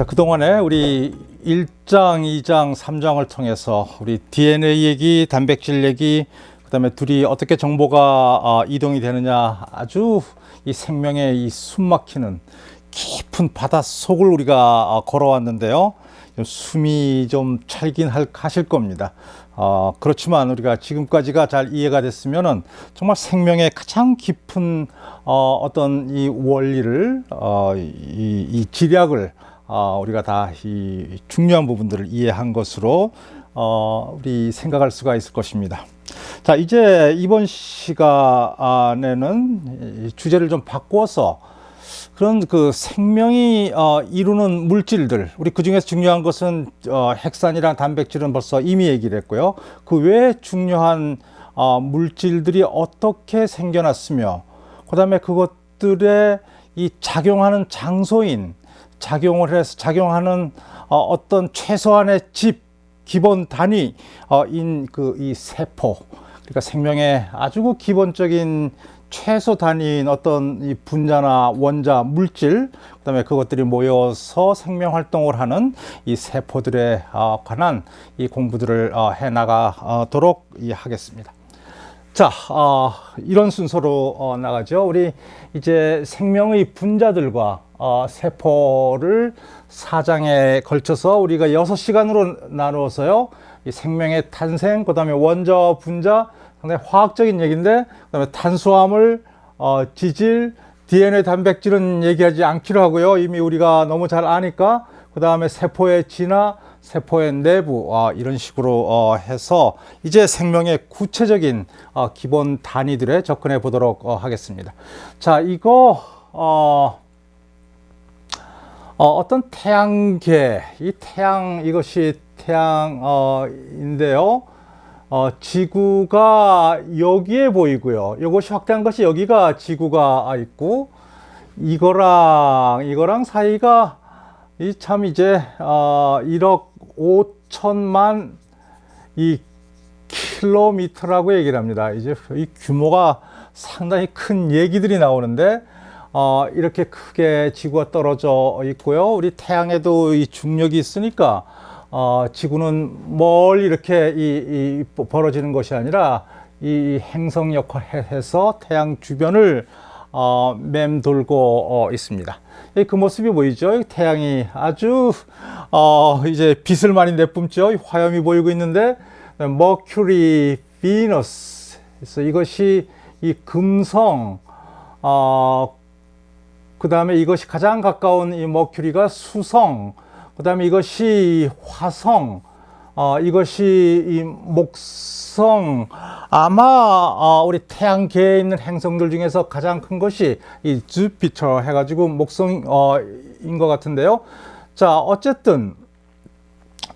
자, 그동안에 우리 1장, 2장, 3장을 통해서 우리 DNA 얘기, 단백질 얘기, 그다음에 둘이 어떻게 정보가 어, 이동이 되느냐 아주 이 생명의 이 숨막히는 깊은 바다 속을 우리가 어, 걸어왔는데요. 좀 숨이 좀 찰긴 할, 하실 겁니다. 어, 그렇지만 우리가 지금까지가 잘 이해가 됐으면은 정말 생명의 가장 깊은 어, 어떤 이 원리를 어, 이, 이 지략을 어, 우리가 다 이 중요한 부분들을 이해한 것으로 어, 우리 생각할 수가 있을 것입니다. 자, 이제 이번 시간에는 이 주제를 좀 바꿔서 그런 그 생명이 어, 이루는 물질들 우리 그 중에서 중요한 것은 어, 핵산이랑 단백질은 벌써 이미 얘기를 했고요. 그 외에 중요한 어, 물질들이 어떻게 생겨났으며 그 다음에 그것들의 이 작용하는 장소인 작용을 해서 작용하는 어, 어떤 최소한의 집 기본 단위인 그 이 세포 그러니까 생명의 아주 그 기본적인 최소 단위인 어떤 이 분자나 원자 물질 그다음에 그것들이 모여서 생명 활동을 하는 이 세포들에 어, 관한 이 공부들을 어, 해 나가도록 하겠습니다. 자, 어, 이런 순서로 어, 나가죠. 우리 이제 생명의 분자들과 어, 세포를 사장에 걸쳐서 우리가 여섯 시간으로 나누어서요. 이 생명의 탄생, 그 다음에 원자, 분자, 상당히 화학적인 얘기인데, 그 다음에 탄수화물, 어, 지질, DNA 단백질은 얘기하지 않기로 하고요. 이미 우리가 너무 잘 아니까 그 다음에 세포의 진화, 세포의 내부 어, 이런 식으로 어, 해서 이제 생명의 구체적인 어, 기본 단위들에 접근해 보도록 어, 하겠습니다. 자, 이거 어, 어, 어떤 태양계, 이 태양 이것이 태양인데요. 어, 지구가 여기에 보이고요. 이것이 확대한 것이 여기가 지구가 있고 이거랑 이거랑 사이가 이 참 이제 어, 1억 5천만 이 킬로미터라고 얘기를 합니다. 이제 이 규모가 상당히 큰 얘기들이 나오는데 어, 이렇게 크게 지구가 떨어져 있고요. 우리 태양에도 이 중력이 있으니까 어, 지구는 멀리 이렇게 이, 이 벌어지는 것이 아니라 이 행성 역할을 해서 태양 주변을 어, 맴돌고 어, 있습니다. 그 모습이 보이죠? 태양이 아주 어, 이제 빛을 많이 내뿜죠. 화염이 보이고 있는데 머큐리, 비너스. 그래서 이것이 이 금성, 어, 그 다음에 이것이 가장 가까운 이 머큐리가 수성, 그 다음에 이것이 화성, 어, 이것이 이 목성, 아마 어, 우리 태양계에 있는 행성들 중에서 가장 큰 것이 이 주피터 해가지고 목성인 어, 것 같은데요. 자, 어쨌든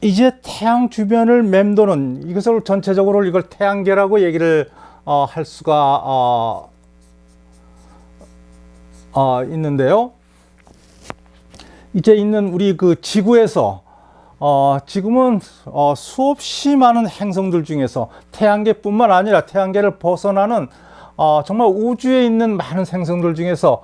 이제 태양 주변을 맴도는 이것을 전체적으로 이걸 태양계라고 얘기를 어, 할 수가 어, 어, 있는데요. 이제 있는 우리 그 지구에서 어, 지금은 어, 수없이 많은 행성들 중에서 태양계뿐만 아니라 태양계를 벗어나는 어, 정말 우주에 있는 많은 행성들 중에서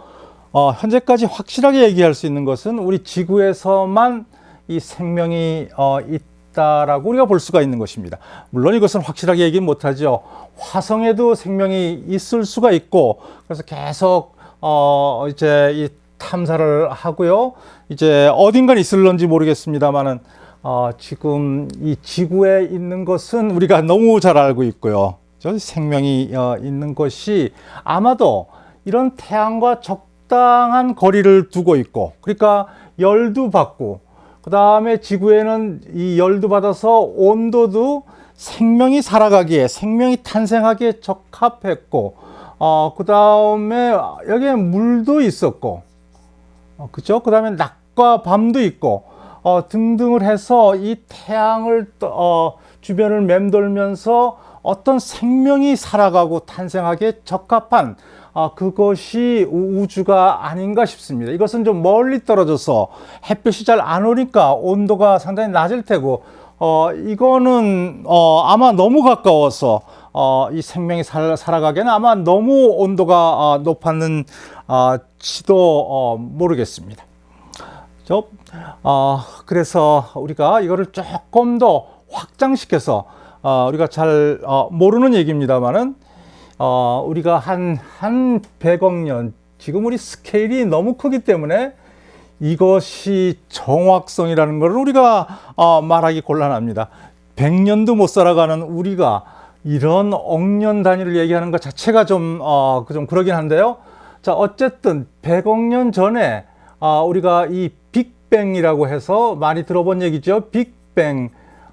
어, 현재까지 확실하게 얘기할 수 있는 것은 우리 지구에서만 이 생명이 어, 있다라고 우리가 볼 수가 있는 것입니다. 물론 이것은 확실하게 얘기 못하죠. 화성에도 생명이 있을 수가 있고 그래서 계속 어, 이제 이 탐사를 하고요. 이제 어딘가 있을런지 모르겠습니다만은 어, 지금 이 지구에 있는 것은 우리가 너무 잘 알고 있고요. 저 생명이 어, 있는 것이 아마도 이런 태양과 적당한 거리를 두고 있고, 그러니까 열도 받고, 그 다음에 지구에는 이 열도 받아서 온도도 생명이 살아가기에, 생명이 탄생하기에 적합했고, 어, 그 다음에 여기에 물도 있었고, 어, 그죠? 그 다음에 낮과 밤도 있고, 어, 등등을 해서 이 태양을 어, 주변을 맴돌면서 어떤 생명이 살아가고 탄생하기에 적합한 어, 그것이 우주가 아닌가 싶습니다. 이것은 좀 멀리 떨어져서 햇볕이 잘 안 오니까 온도가 상당히 낮을 테고 어, 이거는 어, 아마 너무 가까워서 어, 이 생명이 살, 살아가기에는 아마 너무 온도가 어, 높았는지도 어, 모르겠습니다. 저, 어, 그래서 우리가 이거를 조금 더 확장시켜서 어, 우리가 잘 어, 모르는 얘기입니다만은 어, 우리가 한, 한 100억 년, 지금 우리 스케일이 너무 크기 때문에 이것이 정확성이라는 것을 우리가 어, 말하기 곤란합니다. 100년도 못 살아가는 우리가 이런 억년 단위를 얘기하는 것 자체가 좀, 어, 좀 그러긴 한데요. 자, 어쨌든 100억 년 전에 어, 우리가 이 빅뱅이라고 해서 많이 들어본 얘기죠. 빅뱅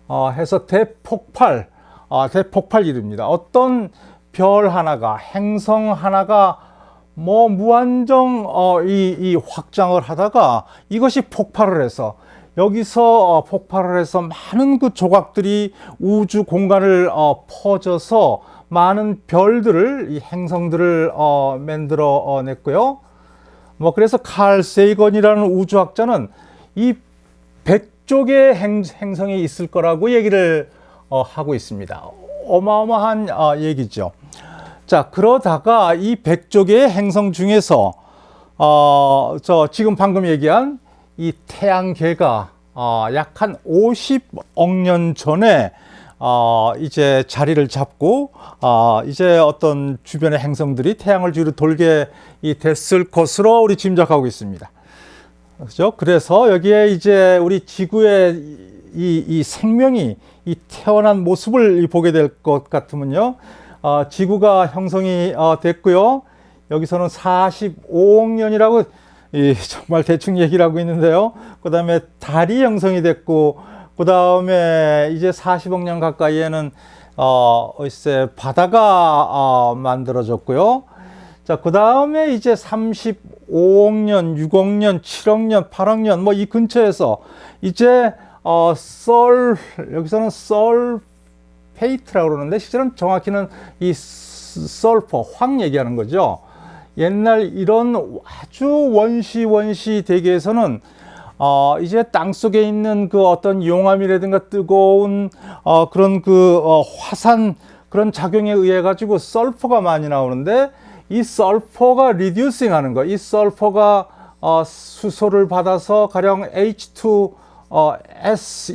어, 해서 대폭발, 어, 대폭발 이릅니다. 어떤 별 하나가, 행성 하나가 뭐 무한정 어, 이, 이 확장을 하다가 이것이 폭발을 해서 여기서 어, 폭발을 해서 많은 그 조각들이 우주 공간을 어, 퍼져서 많은 별들을 이 행성들을 어, 만들어 어, 냈고요. 뭐 그래서 칼 세이건이라는 우주학자는 이 100쪽의 행, 행성이 있을 거라고 얘기를 어, 하고 있습니다. 어마어마한 어, 얘기죠. 자, 그러다가 이 100쪽의 행성 중에서 어, 저 지금 방금 얘기한 이 태양계가 어, 약한 50억 년 전에 어, 이제 자리를 잡고 어, 이제 어떤 주변의 행성들이 태양을 주위로 돌게 이 됐을 것으로 우리 짐작하고 있습니다. 그렇죠? 그래서 여기에 이제 우리 지구의 이, 이 생명이 이 태어난 모습을 보게 될 것 같으면요. 어, 지구가 형성이 어, 됐고요. 여기서는 45억 년이라고 이, 정말 대충 얘기를 하고 있는데요. 그 다음에 달이 형성이 됐고, 그 다음에 이제 40억 년 가까이에는 어, 글쎄 바다가 어, 만들어졌고요. 자, 그 다음에 이제 35억 년, 6억 년, 7억 년, 8억 년, 뭐 이 근처에서 이제 어, 썰, 여기서는 썰 페이트라고 그러는데 실제로는 정확히는 이 설퍼, 황 얘기하는 거죠. 옛날 이런 아주 원시 원시 대계에서는 어, 이제 땅 속에 있는 그 어떤 용암이라든가 뜨거운 어, 그런 그 어, 화산 그런 작용에 의해 가지고 설퍼가 많이 나오는데 이 설퍼가 리듀싱 하는 거, 이 설퍼가 어, 수소를 받아서 가령 H2 어,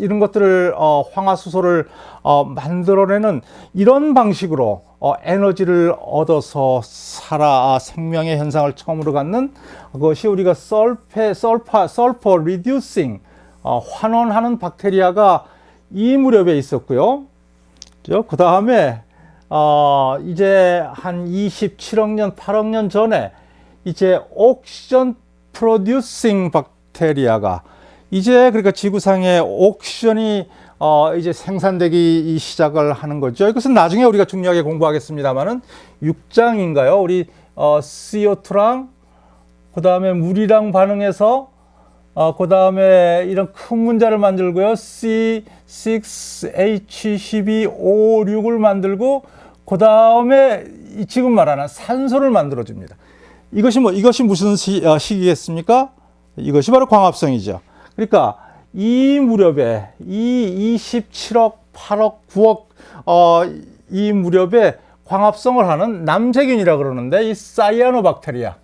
이런 것들을 어, 황화수소를 어, 만들어내는 이런 방식으로 어, 에너지를 얻어서 살아 생명의 현상을 처음으로 갖는 그것이 우리가 설페 설파 설퍼 리듀싱 어, 환원하는 박테리아가 이 무렵에 있었고요. 그 다음에 어, 이제 한 27억 년, 8억 년 전에 이제 옥시전 프로듀싱 박테리아가 이제 그러니까 지구상에 옥시전이 어 이제 생산되기 시작을 하는 거죠. 이것은 나중에 우리가 중요하게 공부하겠습니다만은 6장인가요? 우리 어 CO2랑 그 다음에 물이랑 반응해서 어 그 다음에 이런 큰 문자를 만들고요. C6H12O6을 만들고 그 다음에 지금 말하는 산소를 만들어 줍니다. 이것이 뭐 이것이 무슨 시, 어, 시기겠습니까? 이것이 바로 광합성이죠. 그러니까 이 무렵에 이 27억, 8억, 9억 어, 이 무렵에 광합성을 하는 남세균이라 그러는데 이 사이아노박테리아,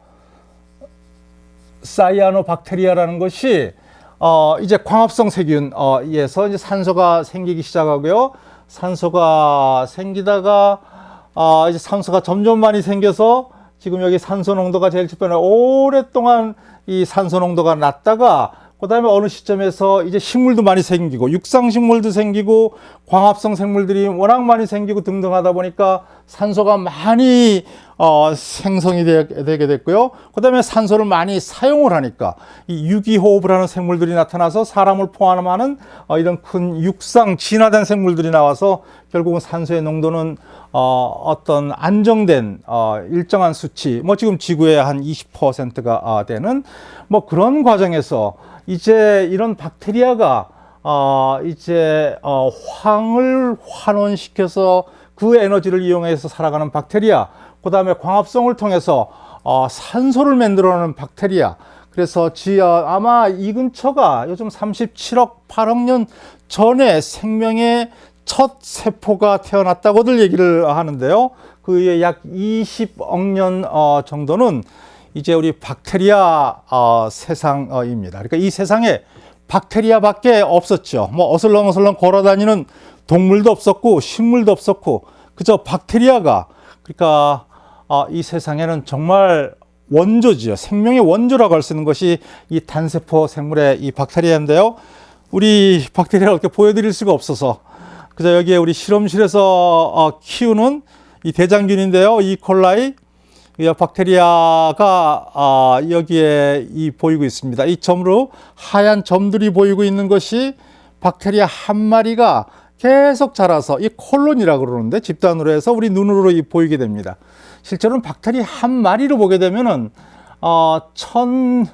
사이아노박테리아라는 것이 어, 이제 광합성 세균에서 이제 산소가 생기기 시작하고요. 산소가 생기다가 어, 이제 산소가 점점 많이 생겨서 지금 여기 산소 농도가 제일 주변에 오랫동안 이 산소 농도가 낮다가 그 다음에 어느 시점에서 이제 식물도 많이 생기고 육상 식물도 생기고 광합성 생물들이 워낙 많이 생기고 등등 하다 보니까 산소가 많이 어, 생성이 되, 게 됐고요. 그 다음에 산소를 많이 사용을 하니까 이 유기호흡을 하는 생물들이 나타나서 사람을 포함하는 어, 이런 큰 육상 진화된 생물들이 나와서 결국은 산소의 농도는 어, 어떤 안정된 어, 일정한 수치, 뭐 지금 지구의 한 20%가 어, 되는 뭐 그런 과정에서 이제 이런 박테리아가 어, 이제 어, 황을 환원시켜서 그 에너지를 이용해서 살아가는 박테리아, 그 다음에 광합성을 통해서 어, 산소를 만들어내는 박테리아. 그래서 지, 어, 아마 이 근처가 요즘 37억, 8억 년 전에 생명의 첫 세포가 태어났다고들 얘기를 하는데요. 그의 약 20억 년 어, 정도는 이제 우리 박테리아 어, 세상입니다. 그러니까 이 세상에 박테리아밖에 없었죠. 뭐 어슬렁어슬렁 걸어다니는 동물도 없었고 식물도 없었고 그저 박테리아가 그러니까 어, 이 세상에는 정말 원조지요. 생명의 원조라고 할 수 있는 것이 이 단세포 생물의 이 박테리아인데요. 우리 박테리아를 이렇게 보여드릴 수가 없어서 그저 여기에 우리 실험실에서 어, 키우는 이 대장균인데요. 이 콜라이 이 박테리아가 아, 여기에 이 보이고 있습니다. 이 점으로 하얀 점들이 보이고 있는 것이 박테리아 한 마리가 계속 자라서 이 콜론이라고 그러는데 집단으로 해서 우리 눈으로 이 보이게 됩니다. 실제로는 박테리아 한 마리로 보게 되면은 어, 천,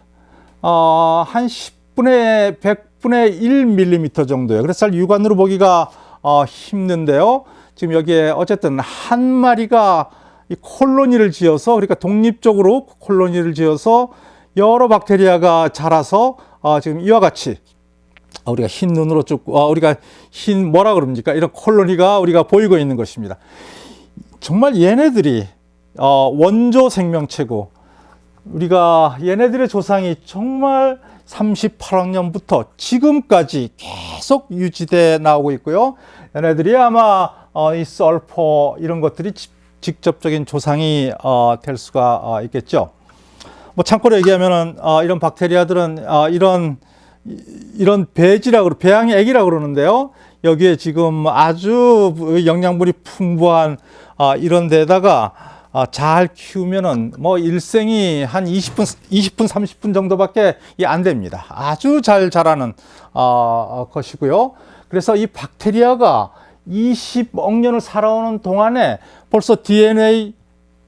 어, 한 10분의 100분의 1밀리미터 정도예요. 그래서 잘 육안으로 보기가 어, 힘든데요. 지금 여기에 어쨌든 한 마리가 이 콜로니를 지어서 그러니까 독립적으로 콜로니를 지어서 여러 박테리아가 자라서 어, 지금 이와 같이 아, 우리가 흰 눈으로 쭉 어, 우리가 흰 뭐라 그럽니까 이런 콜로니가 우리가 보이고 있는 것입니다. 정말 얘네들이 어, 원조 생명체고 우리가 얘네들의 조상이 정말 38억 년부터 지금까지 계속 유지돼 나오고 있고요. 얘네들이 아마 어, 이 설포 이런 것들이 지- 직접적인 조상이 어, 될 수가 어, 있겠죠. 뭐 참고로 얘기하면은 어, 이런 박테리아들은 어, 이런 이- 이런 배지라고 배양의 액이라고 그러는데요. 여기에 지금 아주 영양분이 풍부한 아, 이런 데다가 아, 잘 키우면은 뭐 일생이 한 20분 20분 30분 정도밖에 이안 됩니다. 아주 잘 자라는 어, 것이고요. 그래서 이 박테리아가 20억 년을 살아오는 동안에 벌써 DNA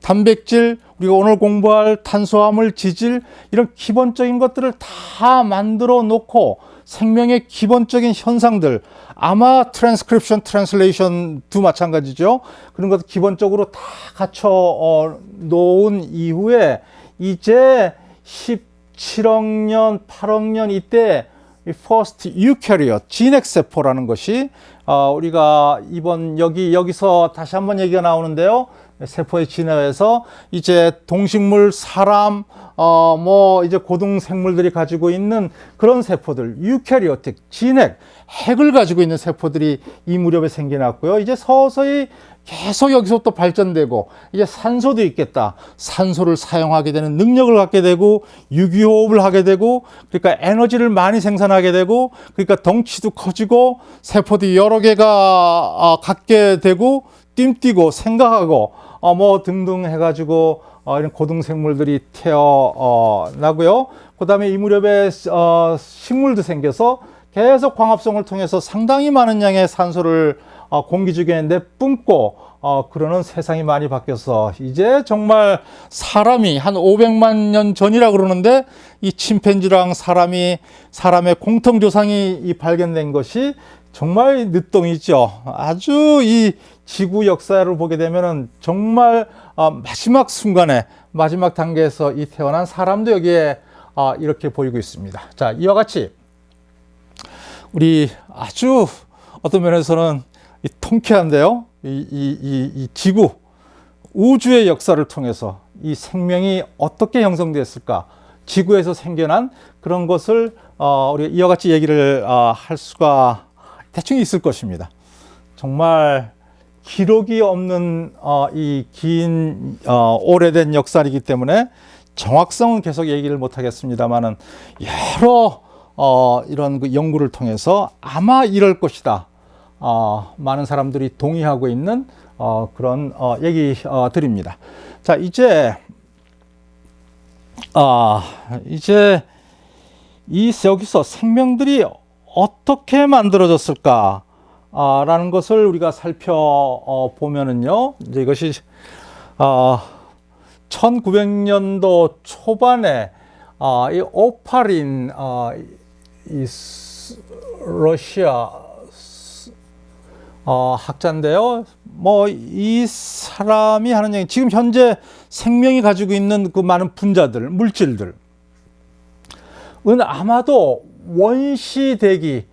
단백질, 우리가 오늘 공부할 탄수화물, 지질, 이런 기본적인 것들을 다 만들어 놓고 생명의 기본적인 현상들, 아마 트랜스크립션, 트랜슬레이션도 마찬가지죠. 그런 것도 기본적으로 다 갖춰 어, 놓은 이후에 이제 17억 년, 8억 년 이때 이 first eukaryote 진핵 세포라는 것이 어, 우리가 이번 여기 여기서 다시 한번 얘기가 나오는데요. 세포의 진화에서 이제 동식물, 사람, 어, 뭐 이제 고등 생물들이 가지고 있는 그런 세포들, 유캐리오틱, 진핵, 핵을 가지고 있는 세포들이 이 무렵에 생겨났고요. 이제 서서히 계속 여기서 또 발전되고 이제 산소도 있겠다. 산소를 사용하게 되는 능력을 갖게 되고 유기호흡을 하게 되고 그러니까 에너지를 많이 생산하게 되고 그러니까 덩치도 커지고 세포도 여러 개가 아, 갖게 되고 뜀뛰고 생각하고 어, 뭐 등등 해가지고 어, 이런 고등 생물들이 태어 어, 나고요. 그 다음에 이 무렵에 어, 식물도 생겨서 계속 광합성을 통해서 상당히 많은 양의 산소를 어, 공기 중에 내뿜고 어, 그러는 세상이 많이 바뀌어서 이제 정말 사람이 한 500만 년 전이라 그러는데 이 침팬지랑 사람이 사람의 공통 조상이 이 발견된 것이 정말 늦동이죠. 아주 이 지구 역사를 보게 되면은 정말 어, 마지막 순간에 마지막 단계에서 이 태어난 사람도 여기에 어, 이렇게 보이고 있습니다. 자, 이와 같이 우리 아주 어떤 면에서는 이 통쾌한데요. 이, 이, 이, 이 지구, 우주의 역사를 통해서 이 생명이 어떻게 형성됐을까? 지구에서 생겨난 그런 것을 어, 우리 이와 같이 얘기를 어, 할 수가 대충 있을 것입니다. 정말 기록이 없는 어, 이긴 어, 오래된 역사이기 때문에 정확성은 계속 얘기를 못 하겠습니다만은 여러 어, 이런 그 연구를 통해서 아마 이럴 것이다. 어, 많은 사람들이 동의하고 있는 어, 그런 어, 얘기 어, 드립니다. 자 이제 아 이제 이 여기서 생명들이 어떻게 만들어졌을까? 아, 라는 것을 우리가 살펴보면은요, 이제 이것이, 아, 1900년도 초반에, 아, 이 오파린, 아, 이 스- 러시아, 스- 어, 학자인데요. 뭐, 이 사람이 하는 얘기, 지금 현재 생명이 가지고 있는 그 많은 분자들, 물질들, 은 아마도 원시 대기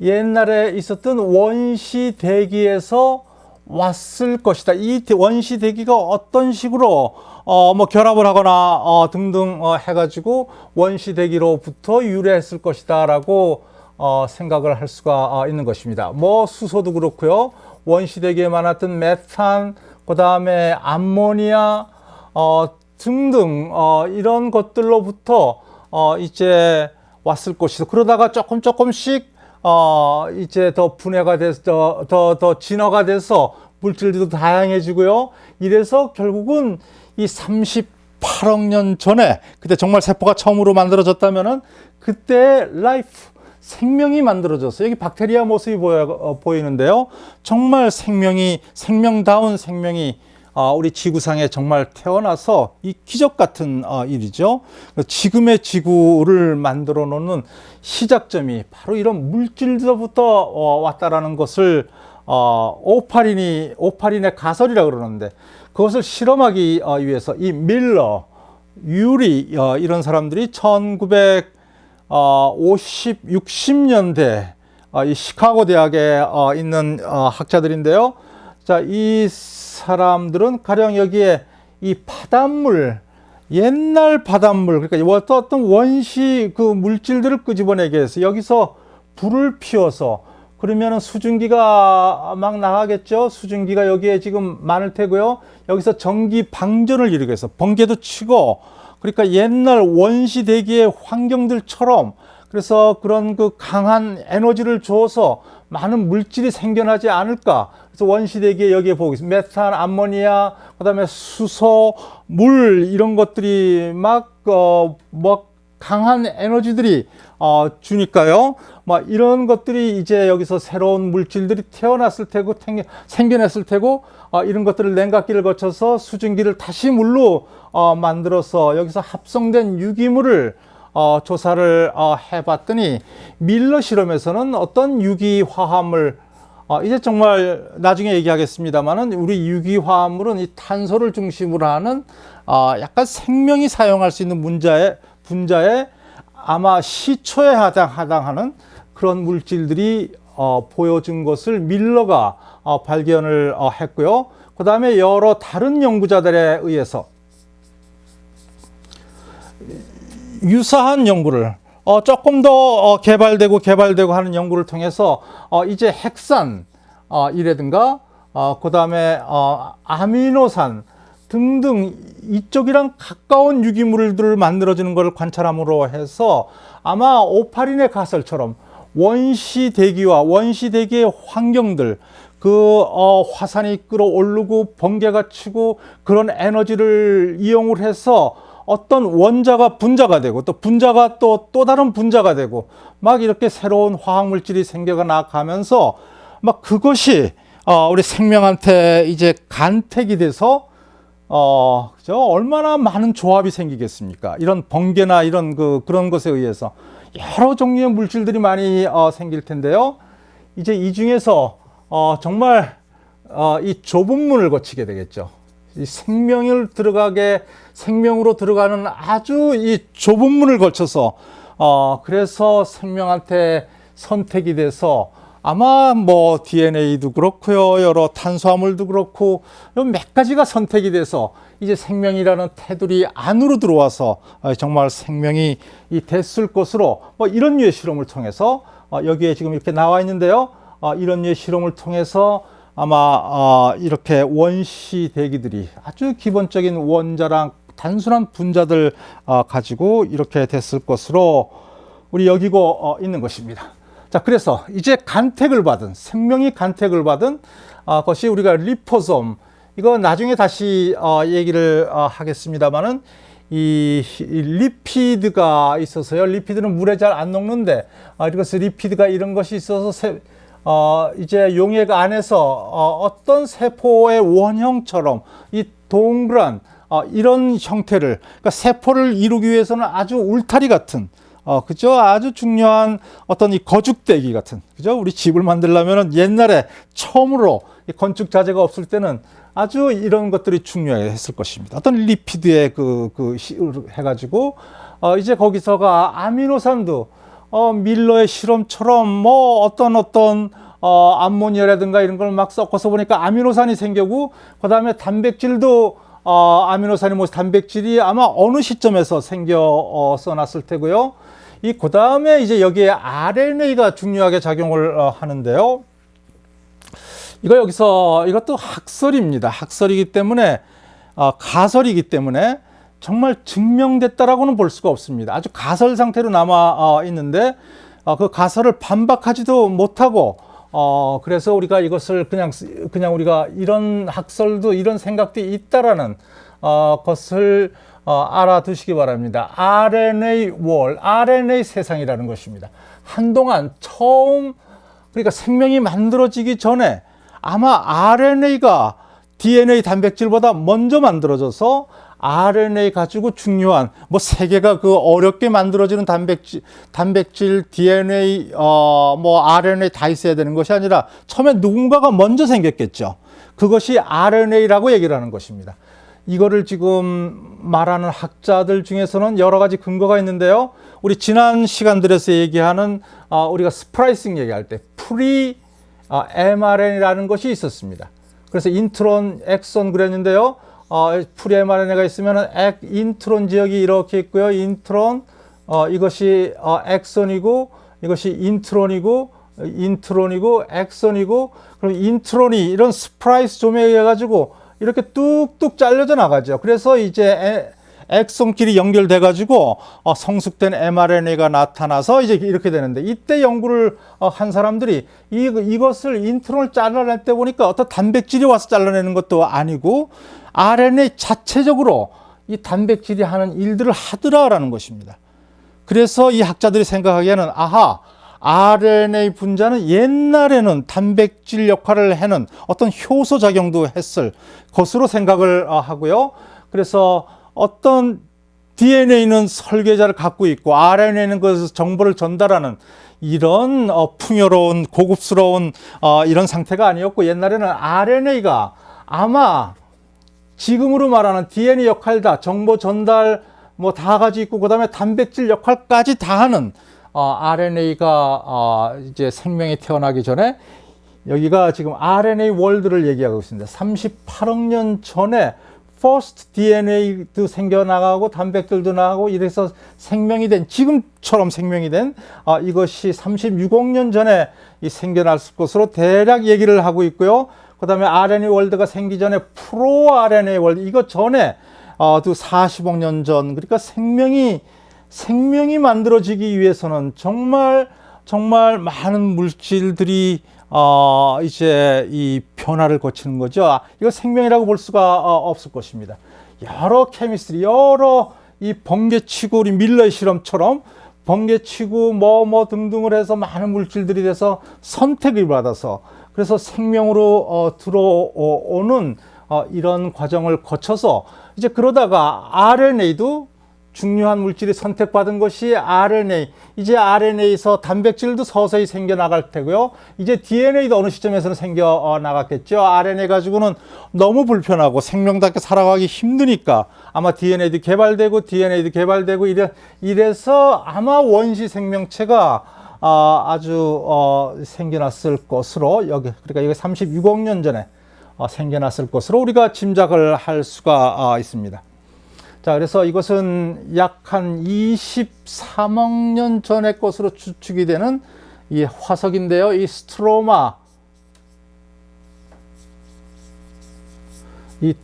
옛날에 있었던 원시 대기에서 왔을 것이다. 이 대- 원시 대기가 어떤 식으로 어, 뭐 결합을 하거나 어, 등등 어, 해가지고 원시 대기로부터 유래했을 것이다라고 어, 생각을 할 수가 어, 있는 것입니다. 뭐 수소도 그렇고요. 원시 대기에 많았던 메탄, 그 다음에 암모니아 어, 등등 어, 이런 것들로부터 어, 이제 왔을 것이다. 그러다가 조금 조금씩 어, 이제 더 분해가 돼서 더, 더, 더 진화가 돼서 물질들도 다양해지고요. 이래서 결국은 이 38억 년 전에 그때 정말 세포가 처음으로 만들어졌다면은 그때 라이프 생명이 만들어졌어요. 여기 박테리아 모습이 보여, 어, 보이는데요. 정말 생명이 생명다운 생명이 어, 우리 지구상에 정말 태어나서 이 기적 같은 어, 일이죠. 지금의 지구를 만들어 놓는 시작점이 바로 이런 물질로부터 어, 왔다라는 것을 어, 오파린이 오파린의 가설이라 그러는데 그것을 실험하기 어, 위해서 이 밀러, 유리 어, 이런 사람들이 1900 어, 50, 60년대 어, 이 시카고 대학에 어, 있는 어, 학자들인데요. 자, 이 사람들은 가령 여기에 이 바닷물, 옛날 바닷물, 그러니까 어떤 원시 그 물질들을 끄집어내게 해서 여기서 불을 피워서 그러면은 수증기가 막 나가겠죠. 수증기가 여기에 지금 많을 테고요. 여기서 전기 방전을 이루게 해서 번개도 치고 그러니까 옛날 원시 대기의 환경들처럼 그래서 그런 그 강한 에너지를 줘서 많은 물질이 생겨나지 않을까. 그래서 원시 대기에 여기에 보고 있습니다. 메탄, 암모니아, 그 다음에 수소, 물 이런 것들이 막 어, 뭐 강한 에너지들이 어, 주니까요. 막 이런 것들이 이제 여기서 새로운 물질들이 태어났을 테고 생겨났을 테고 어, 이런 것들을 냉각기를 거쳐서 수증기를 다시 물로 어, 만들어서 여기서 합성된 유기물을 어, 조사를 어, 해봤더니 밀러 실험에서는 어떤 유기 화합물 어, 이제 정말 나중에 얘기하겠습니다만은 우리 유기 화합물은 이 탄소를 중심으로 하는 어, 약간 생명이 사용할 수 있는 문자의 분자에 아마 시초에 해당, 해당하는 그런 물질들이 어, 보여준 것을 밀러가 어, 발견을 어, 했고요. 그 다음에 여러 다른 연구자들에 의해서 유사한 연구를 어, 조금 더 어, 개발되고 개발되고 하는 연구를 통해서 어, 이제 핵산 어, 이라든가 어, 그 다음에 어, 아미노산 등등 이쪽이랑 가까운 유기물들을 만들어지는 것을 관찰함으로 해서 아마 오파린의 가설처럼 원시 대기와 원시 대기의 환경들 그 어, 화산이 끌어오르고 번개가 치고 그런 에너지를 이용을 해서 어떤 원자가 분자가 되고 또 분자가 또 또 다른 분자가 되고 막 이렇게 새로운 화학 물질이 생겨가 나가면서 막 그것이 어, 우리 생명한테 이제 간택이 돼서 어, 그죠? 얼마나 많은 조합이 생기겠습니까? 이런 번개나 이런 그 그런 것에 의해서 여러 종류의 물질들이 많이 어, 생길 텐데요. 이제 이 중에서 어, 정말 어, 이 좁은 문을 거치게 되겠죠. 이 생명을 들어가게 생명으로 들어가는 아주 이 좁은 문을 거쳐서 어 그래서 생명한테 선택이 돼서 아마 뭐 DNA도 그렇고요 여러 탄수화물도 그렇고 몇 가지가 선택이 돼서 이제 생명이라는 테두리 안으로 들어와서 어, 정말 생명이 이 됐을 것으로 뭐 이런 류의 실험을 통해서 어, 여기에 지금 이렇게 나와 있는데요. 어, 이런 류의 실험을 통해서 아마 어, 이렇게 원시 대기들이 아주 기본적인 원자랑 단순한 분자들 어, 가지고 이렇게 됐을 것으로 우리 여기고 어, 있는 것입니다. 자, 그래서 이제 간택을 받은 생명이 간택을 받은 어, 것이 우리가 리포솜 이거 나중에 다시 어, 얘기를 어, 하겠습니다만은 이, 이 리피드가 있어서요. 리피드는 물에 잘 안 녹는데 아, 그래서 리피드가 이런 것이 있어서 세, 어, 이제 용액 안에서 어, 어떤 세포의 원형처럼 이 동그란 어, 이런 형태를 그러니까 세포를 이루기 위해서는 아주 울타리 같은 어, 그죠? 아주 중요한 어떤 이 거죽대기 같은, 그죠? 우리 집을 만들려면 옛날에 처음으로 건축 자재가 없을 때는 아주 이런 것들이 중요했을 것입니다. 어떤 리피드의 그, 그, 해가지고, 어, 이제 거기서가 아미노산도 어, 밀러의 실험처럼 뭐 어떤 어떤 어, 암모니아라든가 이런 걸 막 섞어서 보니까 아미노산이 생겨고 그다음에 단백질도 어, 아미노산이 뭐 단백질이 아마 어느 시점에서 생겨서 났을 테고요. 이 그다음에 이제 여기에 RNA가 중요하게 작용을 어, 하는데요. 이거 여기서 이것도 학설입니다. 학설이기 때문에 어, 가설이기 때문에 정말 증명됐다라고는 볼 수가 없습니다. 아주 가설 상태로 남아 어, 있는데 어, 그 가설을 반박하지도 못하고 어, 그래서 우리가 이것을 그냥 쓰- 그냥 우리가 이런 학설도 이런 생각도 있다라는 어, 것을 어, 알아두시기 바랍니다. RNA 월, RNA 세상이라는 것입니다. 한동안 처음 그러니까 생명이 만들어지기 전에 아마 RNA가 DNA 단백질보다 먼저 만들어져서 RNA 가지고 중요한 뭐 세계가 그 어렵게 만들어지는 단백질 단백질 DNA 어 뭐 RNA 다 있어야 되는 것이 아니라 처음에 누군가가 먼저 생겼겠죠. 그것이 RNA라고 얘기를 하는 것입니다. 이거를 지금 말하는 학자들 중에서는 여러 가지 근거가 있는데요. 우리 지난 시간들에서 얘기하는 어, 우리가 스프라이싱 얘기할 때 프리 어, mRNA라는 것이 있었습니다. 그래서 인트론, 엑선 그랬는데요. 어, 프리 mRNA가 있으면 액, 인트론 지역이 이렇게 있고요. 인트론 어, 이것이 어, 엑선이고 이것이 인트론이고 인트론이고 엑선이고 그럼 인트론이 이런 스프라이스 좀에 의해 가지고 이렇게 뚝뚝 잘려져 나가죠. 그래서 이제 에- 엑선끼리 연결돼 가지고 어, 성숙된 mRNA가 나타나서 이제 이렇게 되는데 이때 연구를 어, 한 사람들이 이, 이것을 인트론을 잘라낼 때 보니까 어떤 단백질이 와서 잘라내는 것도 아니고 RNA 자체적으로 이 단백질이 하는 일들을 하더라라는 것입니다. 그래서 이 학자들이 생각하기에는 아하 RNA 분자는 옛날에는 단백질 역할을 하는 어떤 효소 작용도 했을 것으로 생각을 어, 하고요. 그래서 어떤 DNA는 설계자를 갖고 있고 RNA는 그 정보를 전달하는 이런 어, 풍요로운 고급스러운 어, 이런 상태가 아니었고 옛날에는 RNA가 아마 지금으로 말하는 DNA 역할 다 정보 전달 뭐 다 가지고 있고 그다음에 단백질 역할까지 다 하는 어, RNA가 어, 이제 생명이 태어나기 전에 여기가 지금 RNA 월드를 얘기하고 있습니다. 38억 년 전에 first DNA도 생겨나가고 단백질도 나가고 이래서 생명이 된 지금처럼 생명이 된 어, 이것이 36억 년 전에 이 생겨났을 것으로 대략 얘기를 하고 있고요. 그다음에 RNA 월드가 생기 전에 프로 RNA 월드 이거 전에 어, 또 40억 년 전 그러니까 생명이 생명이 만들어지기 위해서는 정말 정말 많은 물질들이 어 이제 이 변화를 거치는 거죠. 아, 이거 생명이라고 볼 수가 어, 없을 것입니다. 여러 케미스트리, 여러 이 번개치고 우리 밀러의 실험처럼 번개치고 뭐뭐 등등을 해서 많은 물질들이 돼서 선택을 받아서 그래서 생명으로 어, 들어오는 어, 이런 과정을 거쳐서 이제 그러다가 RNA도 중요한 물질이 선택받은 것이 RNA. 이제 RNA에서 단백질도 서서히 생겨나갈 테고요. 이제 DNA도 어느 시점에서는 생겨 나갔겠죠. RNA 가지고는 너무 불편하고 생명답게 살아가기 힘드니까 아마 DNA도 개발되고 DNA도 개발되고 이래, 이래서 아마 원시 생명체가 아, 아주 어, 생겨났을 것으로 여기 그러니까 이게 36억 년 전에 어, 생겨났을 것으로 우리가 짐작을 할 수가 아, 있습니다. 자, 그래서 이것은 약 한 23억 년 전의 것으로 추측이 되는 이 화석인데요. 이 스트로마, 이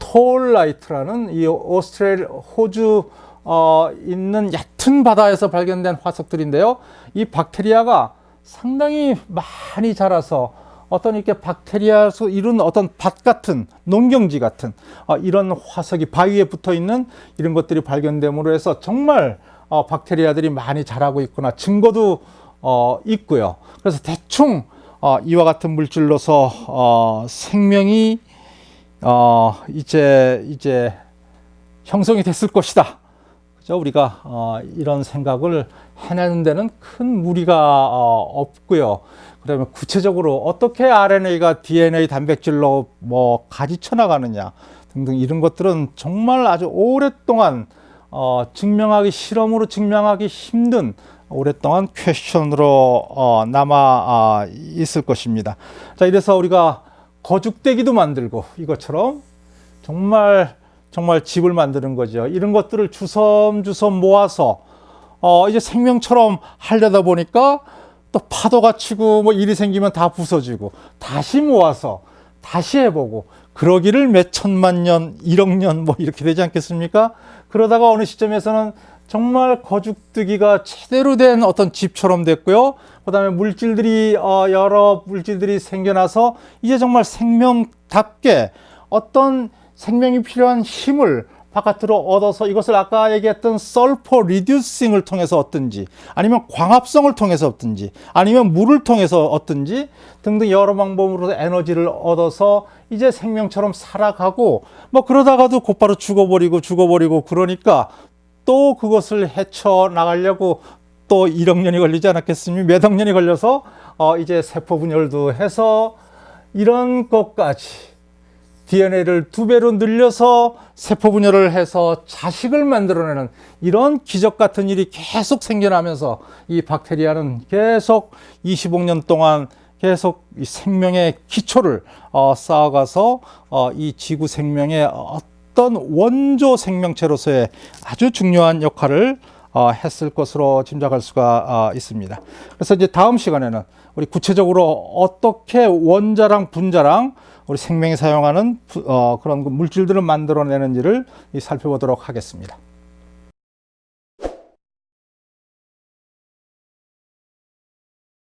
톨라이트라는 이 오스트레일 호주 어, 있는 얕은 바다에서 발견된 화석들인데요. 이 박테리아가 상당히 많이 자라서 어떤 이렇게 박테리아에서 이룬 어떤 밭 같은 농경지 같은 어, 이런 화석이 바위에 붙어 있는 이런 것들이 발견됨으로 해서 정말 어, 박테리아들이 많이 자라고 있구나 증거도 어, 있고요. 그래서 대충 어, 이와 같은 물질로서 어, 생명이 어, 이제 이제 형성이 됐을 것이다. 그죠? 우리가 어, 이런 생각을 해내는 데는 큰 무리가 어, 없고요. 그다음에 구체적으로 어떻게 RNA가 DNA 단백질로 뭐 가지쳐 나가느냐 등등 이런 것들은 정말 아주 오랫동안 어, 증명하기 실험으로 증명하기 힘든 오랫동안 퀘스천으로 어, 남아 아, 있을 것입니다. 자, 이래서 우리가 거죽대기도 만들고 이것처럼 정말 정말 집을 만드는 거죠. 이런 것들을 주섬주섬 모아서 어 이제 생명처럼 하려다 보니까 또 파도가 치고 뭐 일이 생기면 다 부서지고 다시 모아서 다시 해보고 그러기를 몇 천만 년, 1억 년 뭐 이렇게 되지 않겠습니까? 그러다가 어느 시점에서는 정말 거죽뜨기가 제대로 된 어떤 집처럼 됐고요. 그 다음에 물질들이 어, 여러 물질들이 생겨나서 이제 정말 생명답게 어떤 생명이 필요한 힘을 바깥으로 얻어서 이것을 아까 얘기했던 설퍼 리듀싱을 통해서 얻든지 아니면 광합성을 통해서 얻든지 아니면 물을 통해서 얻든지 등등 여러 방법으로 에너지를 얻어서 이제 생명처럼 살아가고 뭐 그러다가도 곧바로 죽어버리고 죽어버리고 그러니까 또 그것을 헤쳐 나가려고 또 1억 년이 걸리지 않았겠습니까? 몇억 년이 걸려서 어 이제 세포 분열도 해서 이런 것까지 DNA를 두 배로 늘려서 세포 분열을 해서 자식을 만들어내는 이런 기적 같은 일이 계속 생겨나면서 이 박테리아는 계속 25년 년 동안 계속 이 생명의 기초를 어, 쌓아가서 어, 이 지구 생명의 어떤 원조 생명체로서의 아주 중요한 역할을 어, 했을 것으로 짐작할 수가 어, 있습니다. 그래서 이제 다음 시간에는 우리 구체적으로 어떻게 원자랑 분자랑 우리 생명이 사용하는 부- 어, 그런 그 물질들을 만들어내는지를 이 살펴보도록 하겠습니다.